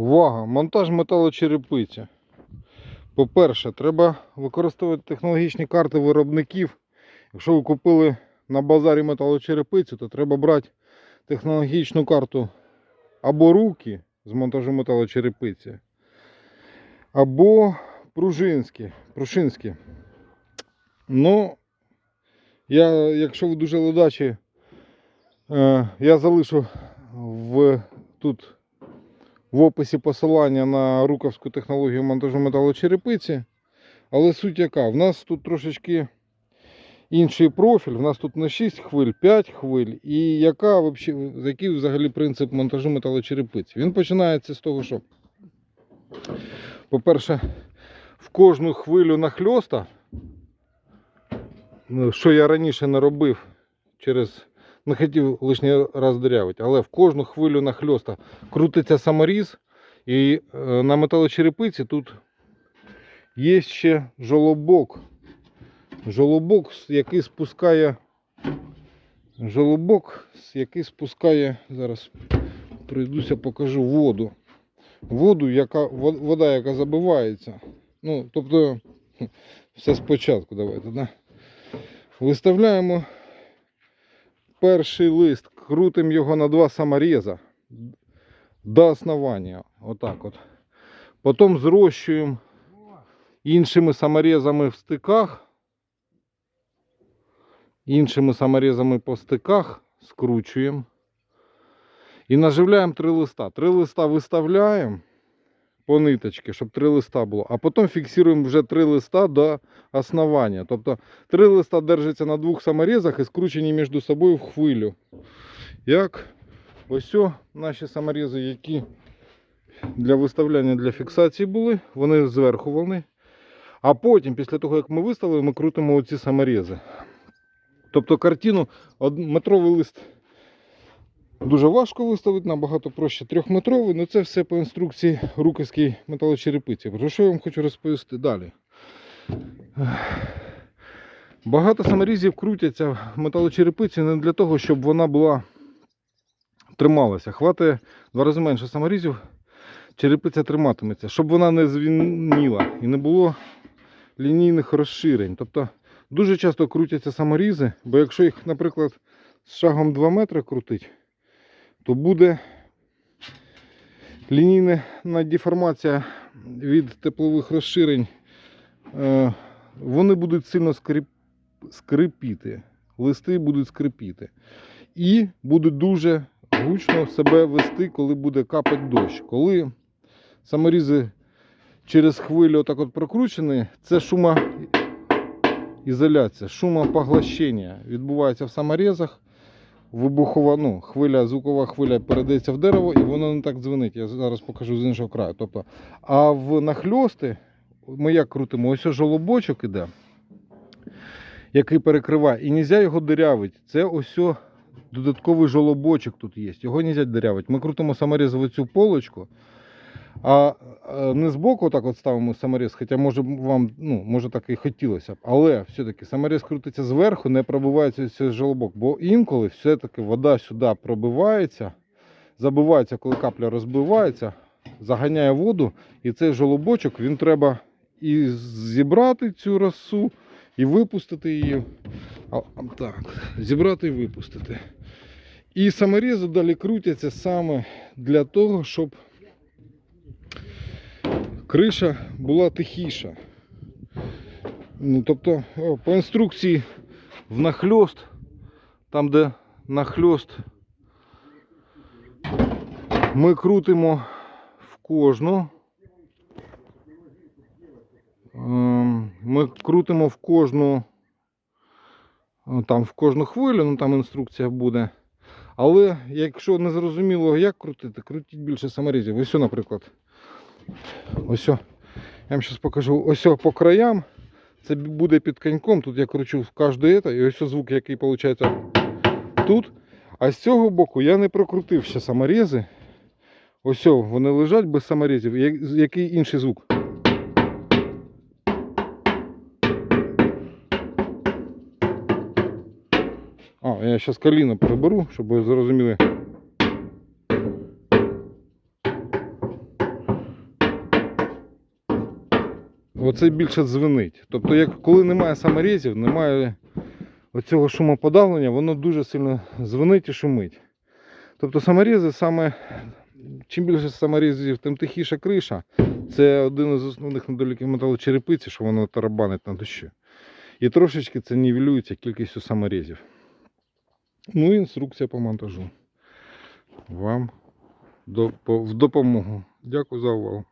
Увага! Монтаж металочерепиці. По-перше, треба використовувати технологічні карти виробників. Якщо ви купили на базарі металочерепицю, то треба брати технологічну карту або руки з монтажу металочерепиці, або пружинські. пружинські. Ну, я, якщо ви дуже ледачі, е, я залишу в, тут в описі посилання на руковську технологію монтажу металочерепиці. Але суть яка? В нас тут трошечки інший профіль. В нас тут не 6 хвиль, 5 хвиль. І яка, який взагалі принцип монтажу металочерепиці? Він починається з того, що, по-перше, в кожну хвилю нахльоста, ну, що я раніше не робив через. Не хотів лишній раз дирявити, але в кожну хвилю нахльоста крутиться саморіз, і е, на металочерепиці тут є ще жолобок. Жолобок, який спускає. Жолобок, який спускає. Зараз пройдуся, покажу воду. Воду, яка, вода, яка забивається. Ну, тобто, все спочатку давайте, да? Виставляємо перший лист, крутимо його на два самореза до основання. Отак от. Потім зрощуємо іншими саморезами в стиках. Іншими саморезами по стиках скручуємо. І наживляємо три листа. Три листа виставляємо по ниточці, щоб три листа було. А потім фіксуємо вже три листа до основання. Тобто три листа держаться на двох саморезах і скручені між собою в хвилю. Як ось наші саморези, які для виставляння для фіксації були, вони зверху волни. А потім, після того, як ми виставили, ми крутимо оці саморези. Тобто картину метровий лист дуже важко виставити, набагато проще трьохметровий, але це все по інструкції руківській металочерепиці. Про що я вам хочу розповісти далі? Багато саморізів крутяться в металочерепиці не для того, щоб вона була трималася. Хватає два рази менше саморізів, черепиця триматиметься, щоб вона не звініла і не було лінійних розширень. Тобто дуже часто крутяться саморізи, бо якщо їх, наприклад, з шагом 2 метри крутить, то буде лінійна деформація від теплових розширень. Е, Вони будуть сильно скрип... скрипіти. Листи будуть скрипіти. І будуть дуже гучно себе вести, коли буде капати дощ. Коли саморізи через хвилю отак от прокручені, це шумоізоляція, шумопоглощення відбувається в саморізах. Вибухова, ну, хвиля, звукова хвиля передається в дерево і воно не так дзвенить. Я зараз покажу з іншого краю. Тобто, а в нахльости ми як крутимо? Ось жолобочок іде, який перекриває. І нельзя його дирявити. Це ось додатковий жолобочок тут є. Його нельзя дирявити. Ми крутимо саморізову цю полочку. А е, не збоку так от ставимо саморіз, хоча може вам, ну, може так і хотілося б. Але все-таки саморіз крутиться зверху, не пробивається цей жолобок. Бо інколи все-таки вода сюди пробивається, забивається, коли капля розбивається, заганяє воду, і цей жолобочок він треба і зібрати цю росу, і випустити її. А, так, зібрати і випустити. І саморізи далі крутяться саме для того, щоб криша була тихіша. Ну, тобто, по інструкції в нахльост, там де нахльост, ми крутимо в кожну. Ем, Ми крутимо в кожну, там в кожну хвилю, ну там інструкція буде. Але якщо не зрозуміло, як крутити, крутіть більше саморізів. Ось, наприклад. Ось. Я вам зараз покажу. Ось по краям. Це буде під коньком. Тут я кручу в кожне це. І ось звук, який виходить тут. А з цього боку я не прокрутив ще саморізи. Ось вони лежать без саморізів. Який інший звук? А, я зараз коліно переберу, щоб ви зрозуміли. Оце більше дзвенить. Тобто, як, коли немає саморізів, немає оцього шумоподавлення, воно дуже сильно дзвенить і шумить. Тобто саморізи саме, чим більше саморізів, тим тихіша криша. Це один із основних недоліків металочерепиці, що воно тарабанить на дощі. І трошечки це нівелюється кількістю саморізів. Ну і інструкція по монтажу. Вам в допомогу. Дякую за увагу.